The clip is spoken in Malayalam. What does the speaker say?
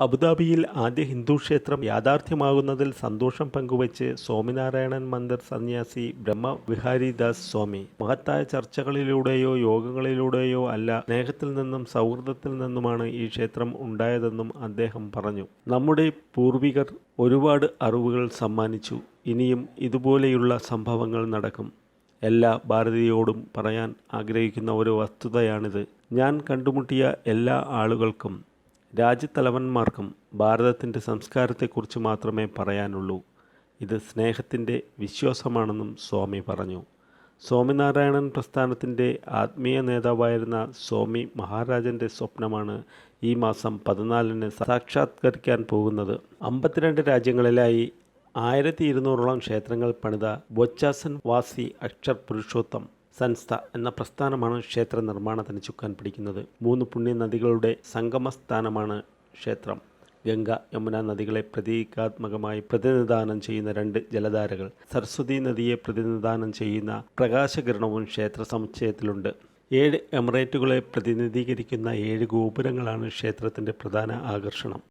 അബുദാബിയിൽ ആദ്യ ഹിന്ദു ക്ഷേത്രം യാഥാർത്ഥ്യമാകുന്നതിൽ സന്തോഷം പങ്കുവച്ച് സ്വാമിനാരായണൻ മന്ദർ സന്യാസി ബ്രഹ്മവിഹാരിദാസ് സ്വാമി. മഹത്തായ ചർച്ചകളിലൂടെയോ യോഗങ്ങളിലൂടെയോ അല്ല സ്നേഹത്തിൽ നിന്നും സൗഹൃദത്തിൽ നിന്നുമാണ് ഈ ക്ഷേത്രം ഉണ്ടായതെന്നും അദ്ദേഹം പറഞ്ഞു. നമ്മുടെ പൂർവികർ ഒരുപാട് അറിവുകൾ സമ്മാനിച്ചു. ഇനിയും ഇതുപോലെയുള്ള സംഭവങ്ങൾ നടക്കും. എല്ലാ ഭാരതീയോടും പറയാൻ ആഗ്രഹിക്കുന്ന ഒരു വസ്തുതയാണിത്. ഞാൻ കണ്ടുമുട്ടിയ എല്ലാ ആളുകൾക്കും രാജ്യത്തലവന്മാർക്കും ഭാരതത്തിന്റെ സംസ്കാരത്തെക്കുറിച്ച് മാത്രമേ പറയാനുള്ളൂ. ഇത് സ്നേഹത്തിന്റെ വിശ്വാസമാണെന്നും സ്വാമി പറഞ്ഞു. സ്വാമിനാരായണൻ പ്രസ്ഥാനത്തിന്റെ ആത്മീയ നേതാവായിരുന്ന സ്വാമി മഹാരാജന്റെ സ്വപ്നമാണ് ഈ മാസം പതിനാലിന് സാക്ഷാത്കരിക്കാൻ പോകുന്നത്. അമ്പത്തിരണ്ട് രാജ്യങ്ങളിലായി ആയിരത്തി ഇരുന്നൂറോളം ക്ഷേത്രങ്ങൾ പണിത ബൊച്ചാസൻ വാസി അക്ഷർ പുരുഷോത്തം. സംസ്ഥ എന്ന പ്രസ്ഥാനമാണ് ക്ഷേത്ര നിർമ്മാണത്തിന് ചുക്കാൻ പിടിക്കുന്നത്. മൂന്ന് പുണ്യ നദികളുടെ സംഗമസ്ഥാനമാണ് ക്ഷേത്രം. ഗംഗ യമുന നദികളെ പ്രതീകാത്മകമായി പ്രതിനിധാനം ചെയ്യുന്ന രണ്ട് ജലധാരകൾ. സരസ്വതി നദിയെ പ്രതിനിധാനം ചെയ്യുന്ന പ്രകാശകിരണവും ക്ഷേത്ര സമുച്ചയത്തിലുണ്ട്. ഏഴ് എമിറേറ്റുകളെ പ്രതിനിധീകരിക്കുന്ന ഏഴ് ഗോപുരങ്ങളാണ് ക്ഷേത്രത്തിന്റെ പ്രധാന ആകർഷണം.